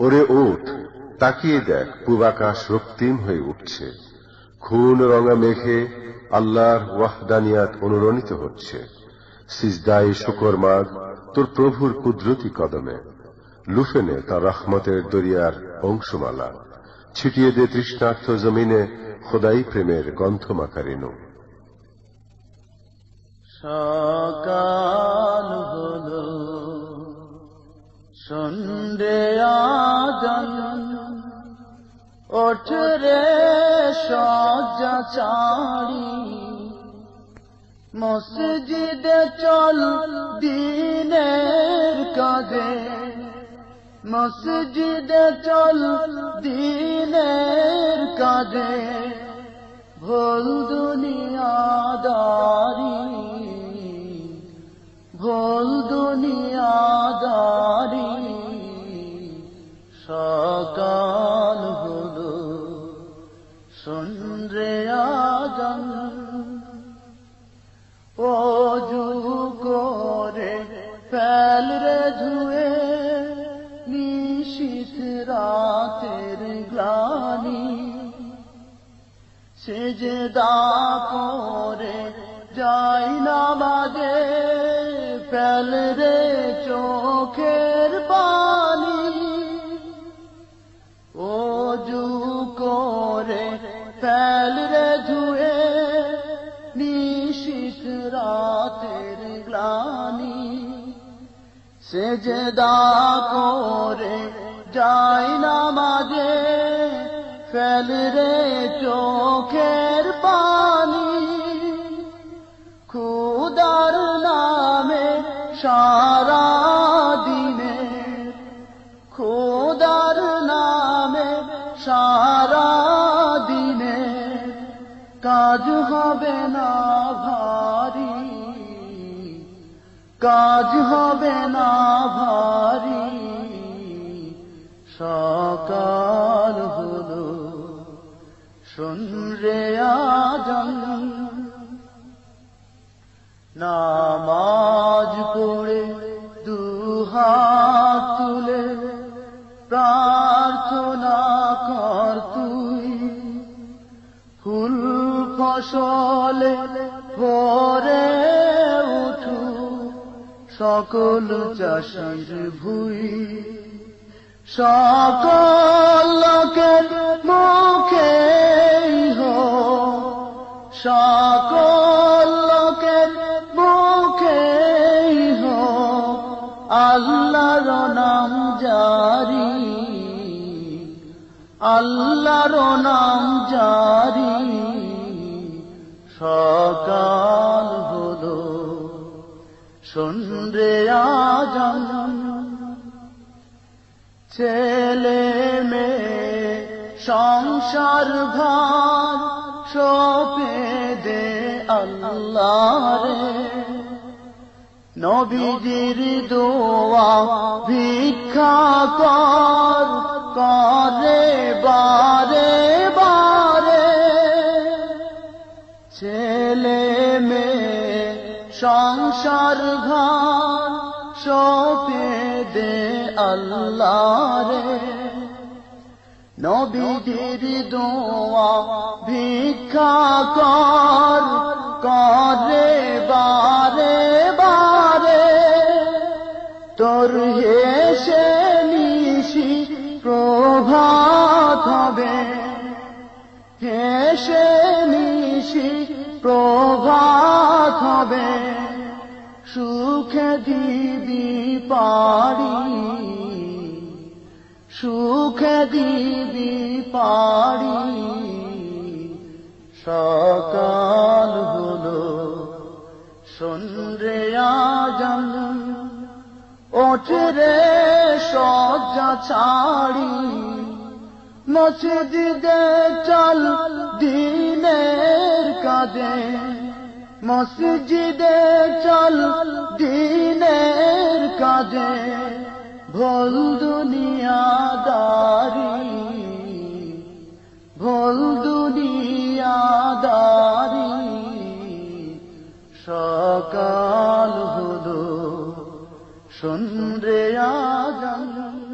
ওরে ওঠ তাকিয়ে দেখ, পূবাকাশ রক্তিম হয়ে উঠছে। খুন রঙা মেঘে আল্লাহর ওয়াহদানিয়াত অনুরণিত হচ্ছে। সিজদাই শুকর মাগ তোর প্রভুর কুদরতি কদমে। লুফেনে তার রহমতের দরিয়ার অংশমালা। ছিটিয়ে দে তৃষ্ণার্থ জমিনে খোদাই প্রেমের গন্ধমাকারিনু সকাল ওঠে রে সজ্জা মসজিদে চল দিনের কাজে। মসজিদে চল দিনের কাজে। ভোল দুনিয়াদারি ভোল দুনিয়াদারি। সন্ধ্যে আজান অজু করে ফেল রে ধুয়ে নিশিত রাতের গ্লানি। সেজদা করে যাই না বাজে ফেল রে চোখের পানি। অজু করে ফেল রে ধুয়ে নিশিত রাতের গ্লানি। সেজদা করে যাই না মাঝে ফেল রে চোখের পানি। খুদার নামে সারা দিনে খোদার নামে সারা হবে না ভারী কাজ হবে না ভারী সকাল হলো শুনরে আজন নামাজ ফসলে ভরে উঠু, সকল চাষির ভুই। সকল মুখে সকল লোকের মুখে আল্লাহর নাম জারি, আল্লাহর নাম জারি। সকাল হলো সন্ধ্যে আজান। ছেলে মেয়ে সংসার ভার সপে দে আল্লাহ নবীজির দোয়া ভিক্ষা কর, করে বারে। সংসার ঘর সপে দে আল্লাহ রে নবীজির দোয়া ভিক্ষা কর, করে বারে বারে। তোর হেসে নিশি প্রভাত হবে। হেসে নিশি প্রভাত হবে, সুখে দিবি পারি। সুখে দিবি পারি। সকাল হলো সন্ধ্যে আজান। ওঠে রে সজ্জা ছাড়ি। মসজিদে চল দিনের কাজে। মসজিদে চল দিনের কাজে। ভোল দুনিয়াদারি ভোল দুনিয়াদারি। সকাল হলো সন্ধ্যে আজান।